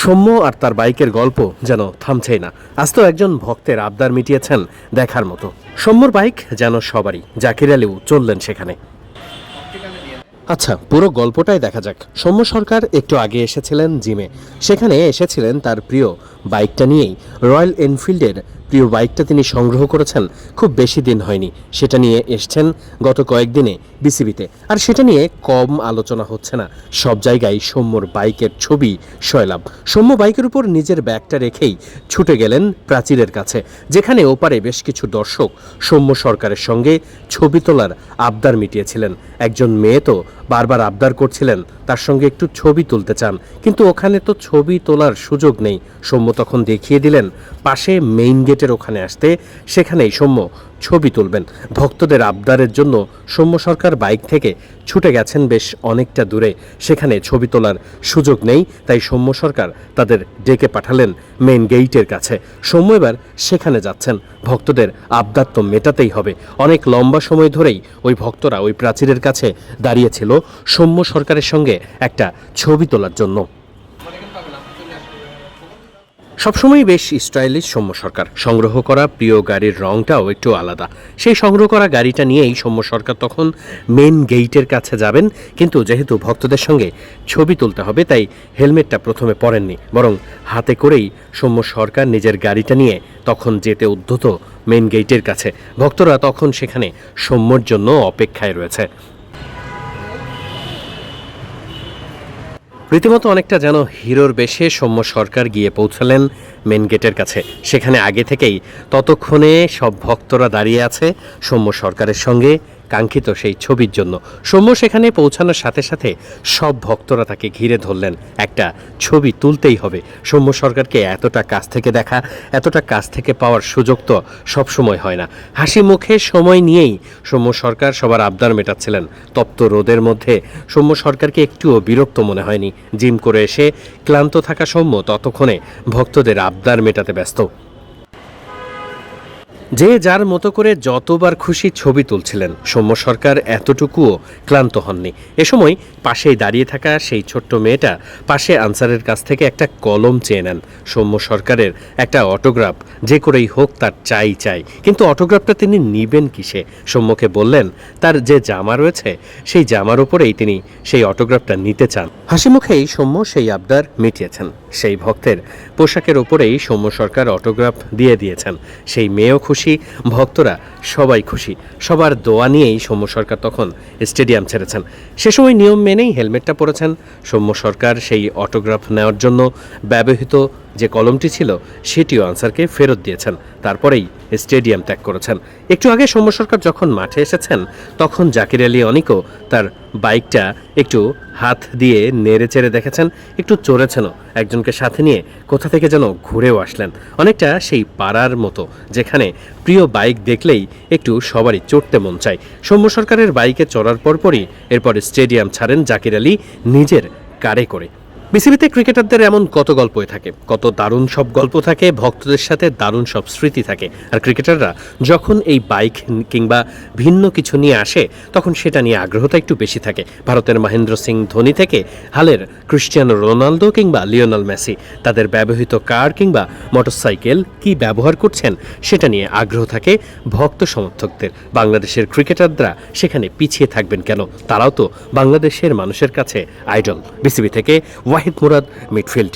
সৌম্য আর তার বাইকের গল্প যেন থামছেই না। আজ তো একজন ভক্তের আবদার মিটিয়েছেন দেখার মতো। সৌম্যর বাইক যেন সবারই, জাকির আলীও চললেন সেখানে। আচ্ছা পুরো গল্পটাই দেখা যাক। সৌম্য সরকার একটু আগে এসেছিলেন জিমে। সেখানে এসেছিলেন তার প্রিয় বাইকটা নিয়েই, রয়্যাল এনফিল্ডের প্রিয় বাইকটা তিনি সংগ্রহ করেছেন, খুব বেশি দিন হয়নি। সেটা নিয়ে এসছেন গত কয়েকদিনে বিসিবিতে। আর সেটা নিয়ে কম আলোচনা হচ্ছে না। সব জায়গায় সৌম্যর বাইকের ছবি শৈলাভ সৌম্য বাইকের উপর নিজের ব্যাগটা রেখেই ছুটে গেলেন প্রাচীরের কাছে, যেখানে ওপারে বেশ কিছু দর্শক সৌম্য সরকারের সঙ্গে ছবি তোলার আবদার মিটিয়েছিলেন। একজন মেয়ে তো বারবার আবদার করছিলেন, তার সঙ্গে একটু ছবি তুলতে চান। কিন্তু ওখানে তো ছবি তোলার সুযোগ নেই। সৌম্য তখন দেখিয়ে দিলেন, পাশে মেইন গেটের ওখানে আসতে। সেখানেই সৌম্য ছবি তুলবেন। ভক্তদের আবদারের জন্য সৌম্য সরকার বাইক থেকে ছুটে গেছেন বেশ অনেকটা দূরে। সেখানে ছবি তোলার সুযোগ নেই, তাই সৌম্য সরকার তাদের ডেকে পাঠালেন মেইন গেইটের কাছে। সৌম্য এবার সেখানে যাচ্ছেন। ভক্তদের আবদার তো মেটাতেই হবে। অনেক লম্বা সময় ধরেই ওই ভক্তরা ওই প্রাচীরের কাছে দাঁড়িয়েছিল সৌম্য সরকারের সঙ্গে একটা ছবি তোলার জন্য। সবসময় বেশ স্টাইলিশ সৌম্য সরকার। সংগ্রহ করা প্রিয় গাড়ির রংটাও একটু আলাদা। সেই সংগ্রহ করা গাড়িটা নিয়েই সৌম্য সরকার তখন মেন গেইটের কাছে যাবেন। কিন্তু যেহেতু ভক্তদের সঙ্গে ছবি তুলতে হবে, তাই হেলমেটটা প্রথমে পরেননি। বরং হাতে করেই সৌম্য সরকার নিজের গাড়িটা নিয়ে তখন যেতে উদ্ধত মেন গেইটের কাছে। ভক্তরা তখন সেখানে সৌম্যর জন্য অপেক্ষায় রয়েছে। রীতিমতো অনেকটা যেন হিরোর বেশে সৌম্য সরকার গিয়ে পৌঁছালেন মেন গেটের কাছে। সেখানে আগে থেকেই ততক্ষণে সব ভক্তরা দাঁড়িয়ে আছে সৌম্য সরকারের সঙ্গে। কাঙ্ক্ষিত সেই ছবির জন্য। সৌম্য সেখানে পৌঁছানোর সাথে সাথে সব ভক্তরা তাকে ঘিরে ধরলেন। একটা ছবি তুলতেই হবে। সৌম্য সরকারকে এতটা কাছ থেকে দেখা, এতটা কাছ থেকে পাওয়ার সুযোগ তো সবসময় হয় না। হাসি মুখে সময় নিয়েই সৌম্য সরকার সবার আবদার মেটাচ্ছিলেন। তপ্ত রোদের মধ্যে সৌম্য সরকারকে একটুও বিরক্ত মনে হয়নি। জিম করে এসে ক্লান্ত থাকা সৌম্য ততক্ষণে ভক্তদের আবদার মেটাতে ব্যস্ত। যে যার মতো করে যতবার খুশি ছবি তুলছিলেন, সৌম্য সরকার এতটুকুও ক্লান্ত হননি। এ সময় পাশেই দাঁড়িয়ে থাকা সেই ছোট্ট মেয়েটা পাশে আনসারের কাছ থেকে একটা কলম চেয়ে নেন। সৌম্য সরকারের একটা অটোগ্রাফ, যে করেই হোক তার চাই চাই। কিন্তু অটোগ্রাফটা তিনি নিবেন কিসে? সৌম্যকে বললেন, তার যে জামা রয়েছে, সেই জামার উপরেই তিনি সেই অটোগ্রাফটা নিতে চান। হাসি মুখেই সৌম্য সেই আবদার মিটিয়েছেন। সেই ভক্তের পোশাকের ওপরেই সৌম্য সরকার অটোগ্রাফ দিয়ে দিয়েছেন। সেই মেয়েও খুশি ভক্তরা সবাই খুশি। সবার দোয়া নিয়েই সৌম্য সরকার তখন স্টেডিয়াম ছেড়েছেন। সে সময় নিয়ম মেনেই হেলমেটটা পরেছেন। সৌম্য সরকার সেই অটোগ্রাফ নেওয়ার জন্য ব্যবহৃত যে কলমটি ছিল, সেটিও আনসারকে ফেরত দিয়েছেন। তারপরেই স্টেডিয়াম ত্যাগ করেছেন। একটু আগে সৌম্য সরকার যখন মাঠে এসেছেন, তখন জাকির আলী অনিকও তার বাইকটা একটু হাত দিয়ে নেড়ে চেড়ে দেখেছেন, একটু চড়েছেনও। একজনকে সাথে নিয়ে কোথা থেকে যেন ঘুরেও আসলেন। অনেকটা সেই পাড়ার মতো, যেখানে প্রিয় বাইক দেখলেই একটু সবারই চড়তে মন চায়। সৌম্য সরকারের বাইকে চড়ার পরপরই এরপর স্টেডিয়াম ছাড়েন জাকির আলী নিজের কারে করে। বিসিবিতে ক্রিকেটারদের এমন কত গল্পই থাকে? কত দারুণ সব গল্প থাকে, ভক্তদের সাথে দারুণ সব স্মৃতি থাকে। আর ক্রিকেটাররা যখন এই বাইক কিংবা ভিন্ন কিছু নিয়ে আসে, তখন সেটা নিয়ে আগ্রহটা একটু বেশি থাকে। ভারতের মহেন্দ্র সিং ধোনি থেকে হালের ক্রিশ্চিয়ানো রোনালদো কিংবা লিওনাল মেসি, তাদের ব্যবহৃত কার কিংবা মোটরসাইকেল কি ব্যবহার করছেন, সেটা নিয়ে আগ্রহ থাকে ভক্ত সমর্থকদের। বাংলাদেশের ক্রিকেটাররা সেখানে পিছিয়ে থাকবেন কেন? তারাও তো বাংলাদেশের মানুষের কাছে আইডল বিসিবি থেকে ওয়াহিদ মুরাদ মিডফিল্ড।